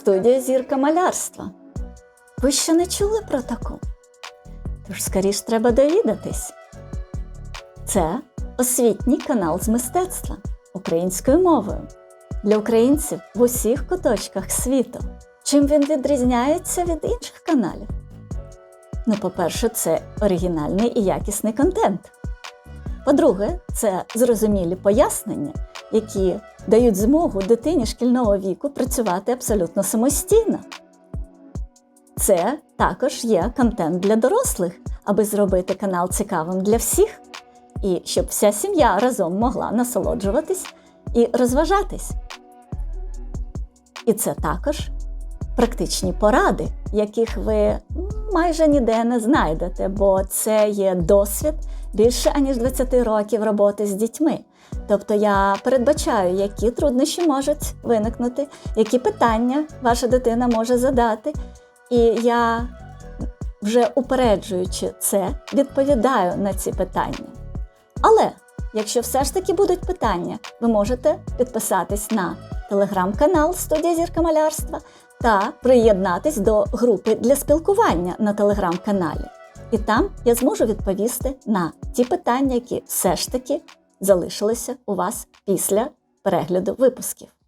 студія зірка малярства. Ви ще не чули про таку? Тож скоріш треба довідатись. Це освітній канал з мистецтва українською мовою для українців в усіх куточках світу. Чим він відрізняється від інших каналів? Ну, по-перше, це оригінальний і якісний контент. По-друге, це зрозумілі пояснення, які дають змогу дитині шкільного віку працювати абсолютно самостійно. Це також є контент для дорослих, аби зробити канал цікавим для всіх, і щоб вся сім'я разом могла насолоджуватись і розважатись. І це також практичні поради, яких ви майже ніде не знайдете, бо це є досвід більше аніж 20 років роботи з дітьми. Тобто я передбачаю, які труднощі можуть виникнути, які питання ваша дитина може задати. І я, вже упереджуючи це, відповідаю на ці питання. Але якщо все ж таки будуть питання, ви можете підписатись на телеграм-канал Студія Зірка Малярства та приєднатись до групи для спілкування на телеграм-каналі. І там я зможу відповісти на ті питання, які все ж таки залишилися у вас після перегляду випусків.